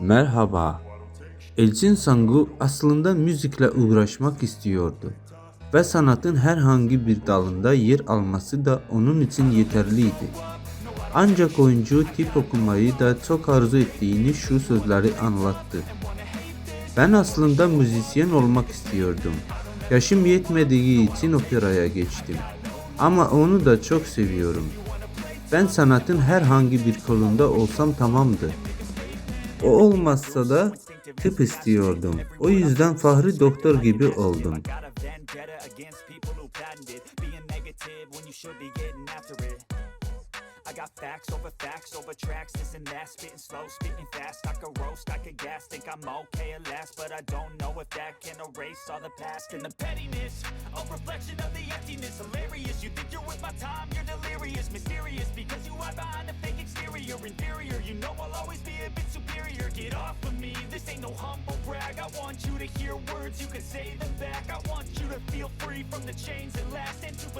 Merhaba. Elçin Sangu aslında müzikle uğraşmak istiyordu ve sanatın herhangi bir dalında yer alması da onun için yeterliydi. Ancak oyuncu tip okumayı da çok arzu ettiğini şu sözleri anlattı. Ben aslında müzisyen olmak istiyordum. Yaşım yetmediği için operaya geçtim. Ama onu da çok seviyorum. Ben sanatın herhangi bir kolunda olsam tamamdı. O olmazsa da tıp istiyordum. O yüzden Fahri Doktor gibi oldum. I got facts over facts over tracks, this and that, spitting slow, spitting fast. I could roast, I could gas, think I'm okay at last, but I don't know if that can erase all the past and the pettiness. A reflection of the emptiness, hilarious. You think you're with my time, you're delirious, mysterious because Get off of me, this ain't no humble brag. I want you to hear words, you can say them back. I want you to feel free from the chains that last and to